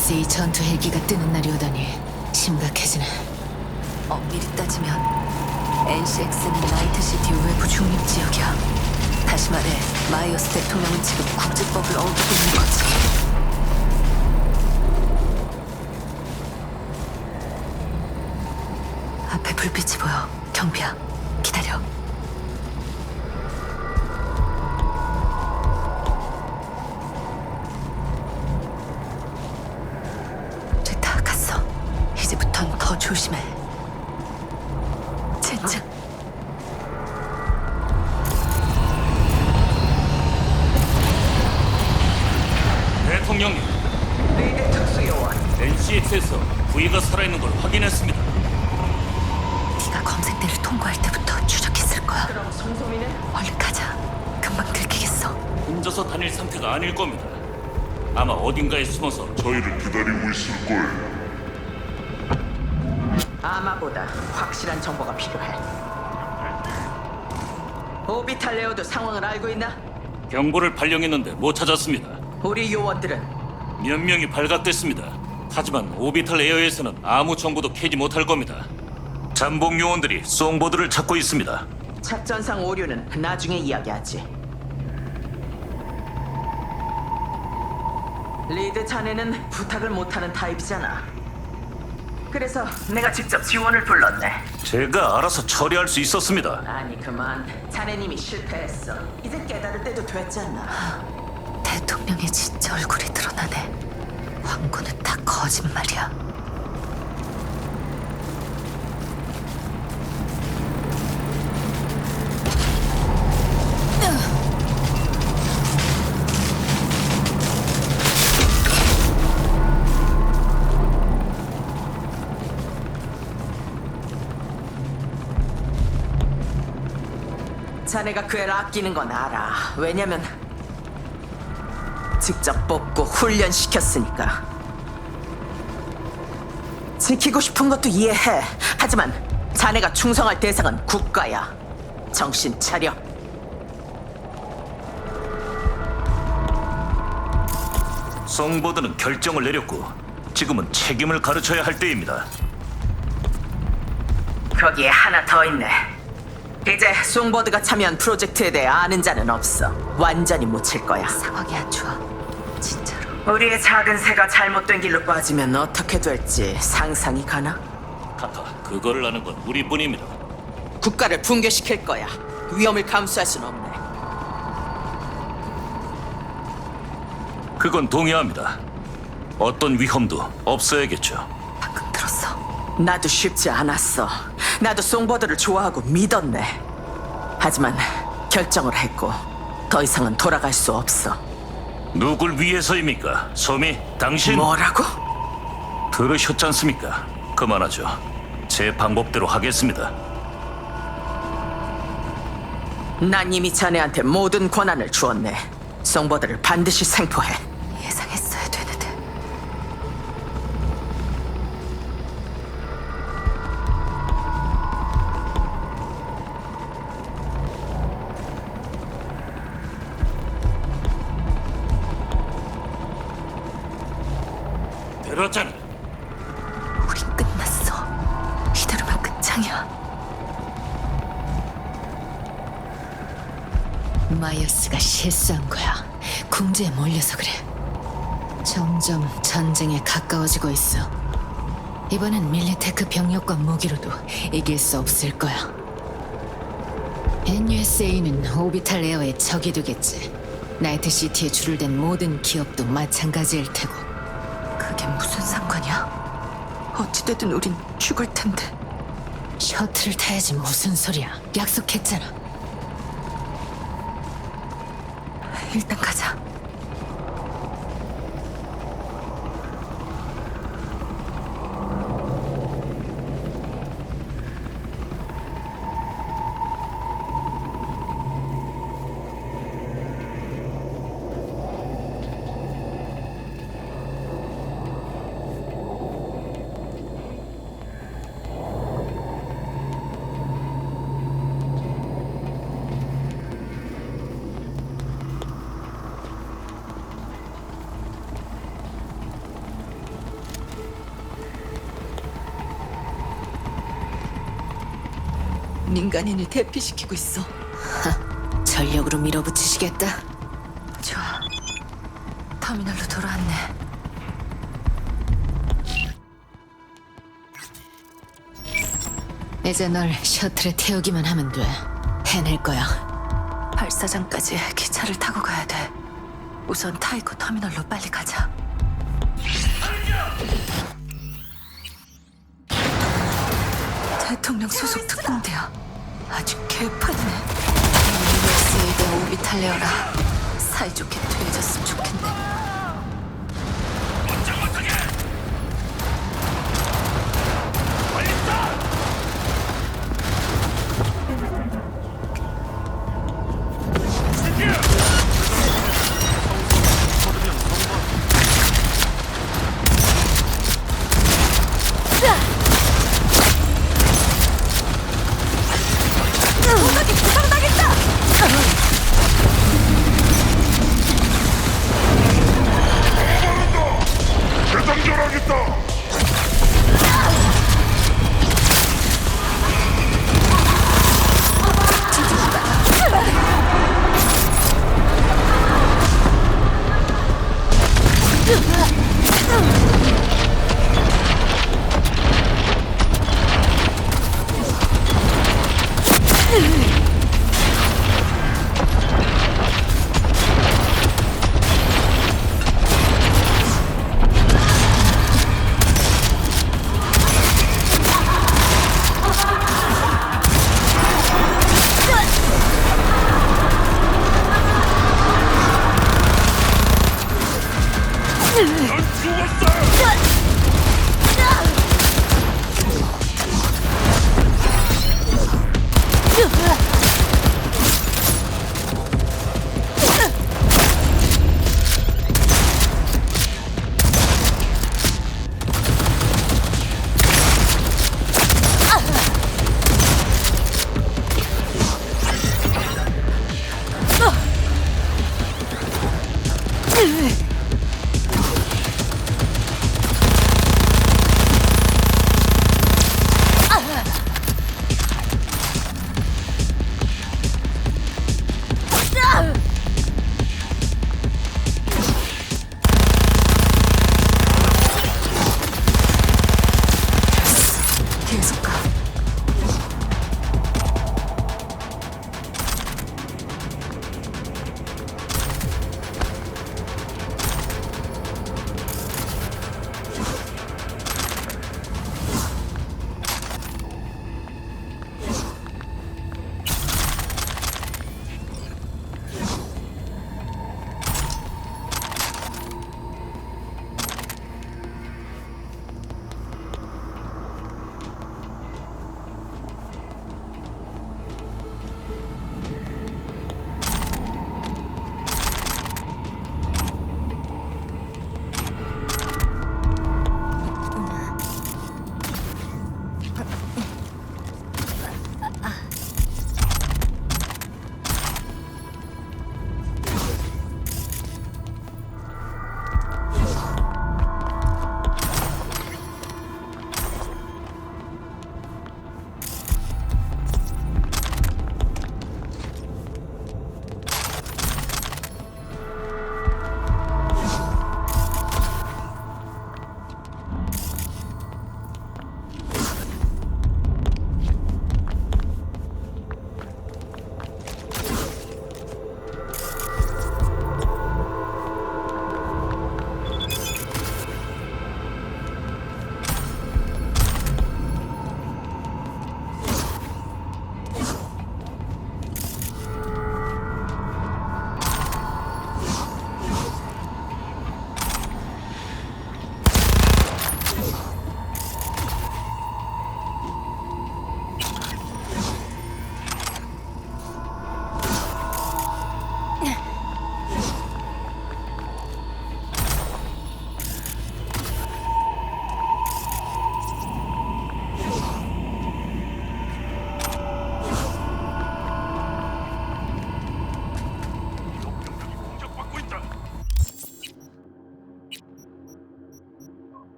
NSA 전투 헬기가 뜨는 날이 오다니 심각해지네. 엄밀히 따지면 NCX는 나이트시티 외부 중립 지역이야. 다시 말해 마이어스 대통령은 지금 국제법을 어기고 있는 거지. 앞에 불빛이 보여. 경비야. 기다려. 조심해. 젠장. 대통령님, 리드 특수요원 NCX에서 부위가 살아있는 걸 확인했습니다. 네가 검색대를 통과할 때부터 추적했을 거야. 그럼 송소민은? 얼른 가자. 금방 들키겠어. 혼자서 다닐 상태가 아닐 겁니다. 아마 어딘가에 숨어서 저희를 기다리고 있을 거예요. 아마보다 확실한 정보가 필요해 오비탈 레오도 상황을 알고 있나? 경보를 발령했는데 못 찾았습니다. 우리 요원들은 몇 명이 발각됐습니다. 하지만 오비탈 에어에서는 아무 정보도 캐지 못할 겁니다. 잠복 요원들이 송보드를 찾고 있습니다. 작전상 오류는 나중에 이야기하지 리드 자네는 부탁을 못하는 타입이잖아 그래서 내가 직접 지원을 불렀네 제가 알아서 처리할 수 있었습니다. 아니 그만 자네님이 실패했어 이제 깨달을 때도 됐잖아 대통령의 진짜 얼굴이 드러나네. 황구는 다 거짓말이야. 자네가 그 애를 아끼는 건 알아. 왜냐면 직접 뽑고 훈련시켰으니까. 지키고 싶은 것도 이해해. 하지만 자네가 충성할 대상은 국가야. 정신 차려. 송보드는 결정을 내렸고 지금은 책임을 가르쳐야 할 때입니다. 거기에 하나 더 있네. 이제 송보드가 참여한 프로젝트에 대해 아는 자는 없어. 완전히 묻힐 거야. 상황이 안 좋아. 진짜로. 우리의 작은 새가 잘못된 길로 빠지면 어떻게 될지 상상이 가나? 카카, 그거를 아는 건 우리뿐입니다. 국가를 붕괴시킬 거야. 위험을 감수할 순 없네. 그건 동의합니다. 어떤 위험도 없어야겠죠. 방금 들었어. 나도 쉽지 않았어. 나도 송버드를 좋아하고 믿었네. 하지만 결정을 했고 더 이상은 돌아갈 수 없어. 누굴 위해서입니까? 소미, 당신 뭐라고? 들으셨잖습니까? 그만하죠. 제 방법대로 하겠습니다. 난 이미 자네한테 모든 권한을 주었네. 송버드를 반드시 생포해. 들었잖아. 우리 끝났어. 이대로면 끝장이야. 마이어스가 실수한 거야. 궁지에 몰려서 그래. 점점 전쟁에 가까워지고 있어. 이번엔 밀리테크 병력과 무기로도 이길 수 없을 거야. NUSA는 오비탈 에어의 적이 되겠지. 나이트 시티에 줄을 댄 모든 기업도 마찬가지일 테고. 그게 무슨 상관이야? 어찌되든 우린 죽을 텐데. 셔틀을 타야지 무슨 소리야. 약속했잖아. 일단 가자. 민간인을 대피시키고 있어. 전력으로 밀어붙이시겠다. 좋아. 터미널로 돌아왔네. 이제 널 셔틀에 태우기만 하면 돼. 해낼 거야. 발사장까지 기차를 타고 가야 돼. 우선 타이코 터미널로 빨리 가자. 대통령 소속 특공대야. 아주 개판이네. USA대 오비탈레어라. 사이좋게 퇴해졌으면 좋겠네. 师傅，你。Und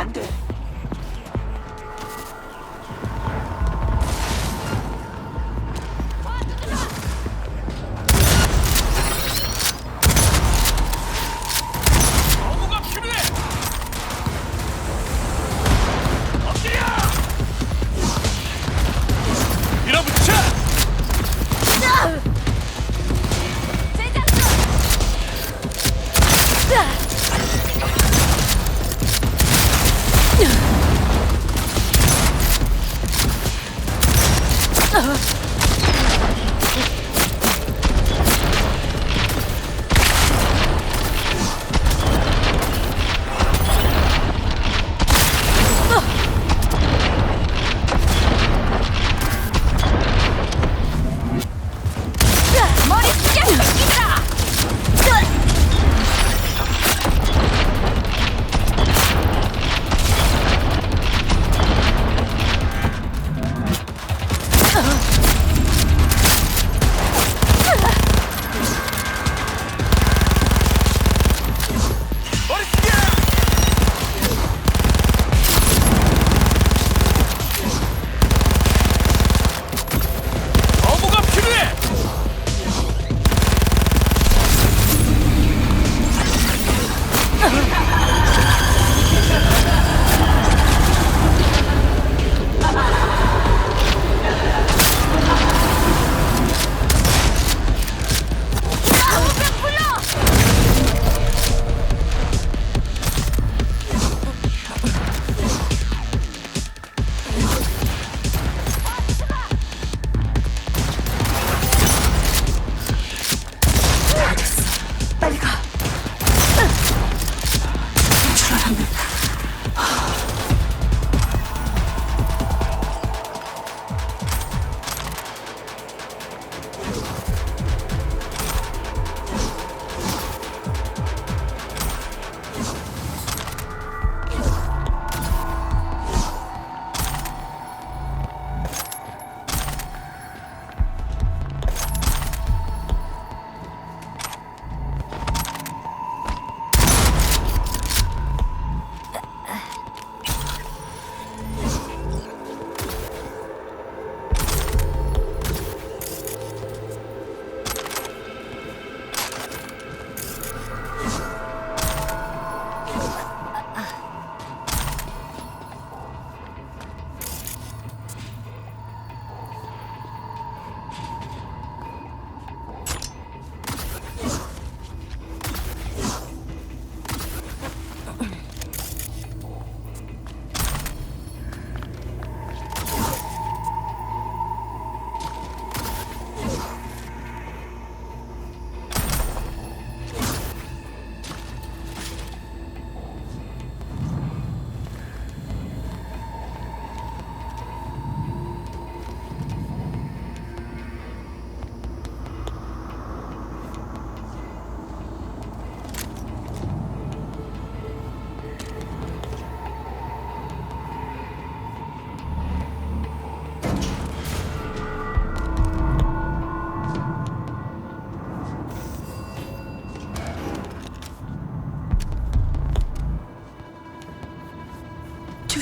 끝났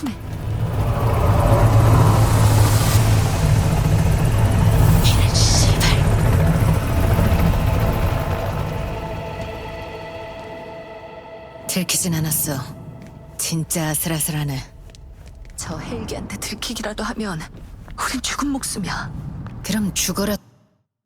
조심해. 이런 씨발. 들키진 않았어. 진짜 아슬아슬하네. 저 헬기한테 들키기라도 하면 우린 죽은 목숨이야. 그럼 죽어라